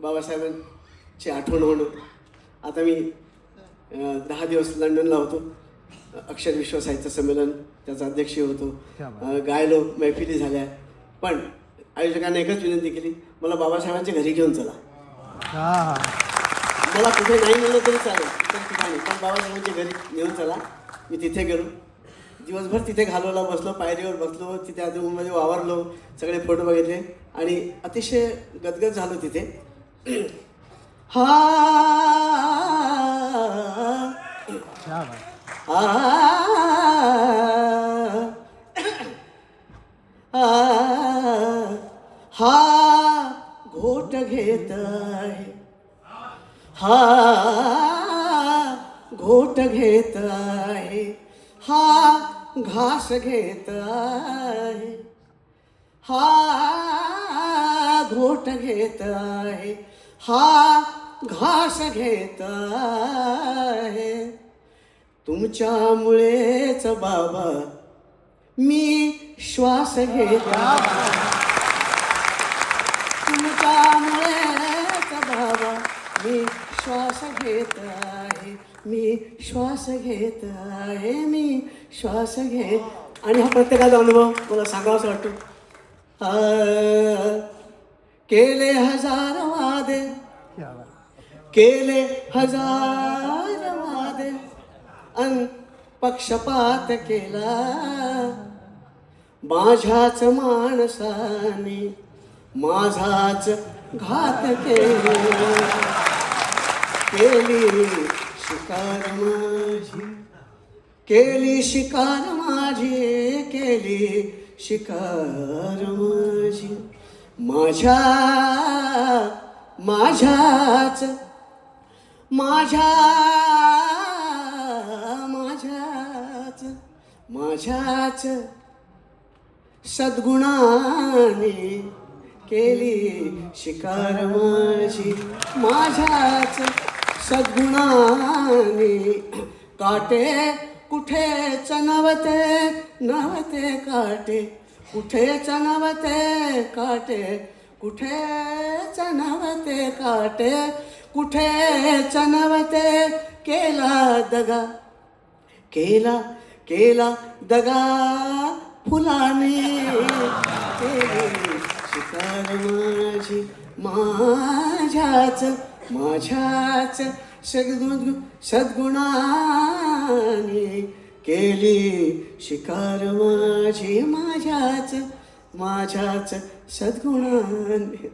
बाबासाहेबांची आठवण होणं. आता मी दहा दिवस लंडनला होतो. अक्षर विश्व साहित्य संमेलन त्याचा अध्यक्ष होतो. गायलो मैफिली झाल्या. पण आयोजकांनी एकच विनंती केली मला बाबासाहेबांच्या घरी घेऊन चला. मला कुठे नाही नेलं तरी चालेल. इतर ठिकाणी. पण बाबासाहेबांच्या घरी नेऊन चला. मी तिथे गेलो. दिवसभर तिथे घालवला बसलो पायरीवर बसलो तिथे आजूबाजूमध्ये वावरलो सगळे फोटो बघितले. आणि अतिशय गदगद झालो तिथे. हा. आ हा. घोट घेत आहे हा. घोट घेत आहे हा. घास घेत आहे हा. घोट घेत आहे हा घास घेत आहे. तुमच्यामुळेच बाबा मी श्वास घेत तुमच्यामुळेच बाबा मी श्वास घेत आहे मी श्वास घेत आहे मी श्वास घेत. आणि हा प्रत्येकाचा अनुभव मला सांगावासा वाटतो. आ, केले हजार वादे. केले हजार वादे. अन पक्षपात केला. माझ्याच माणसाने माझाच घात केला. केली शिकार माझी. केली शिकार माझी. केली शिकार माझी. माझ्या माझ्याच माझ्या माझ्याच माझ्याच सद्गुणाने केली शिकार माझी. माझ्याच सद्गुणाने काटे कुठे नवते नवते काटे. कुठेच चनवते काटे? कुठेच नवते काटे? कुठेच नवते केला दगा? केला केला दगा फुलाने. शिकार माझी माझ्याच माझ्याच सद्गुण सद्गुणाने. केली शिकार माझी माझ्याच माझ्याच सद्गुणाने.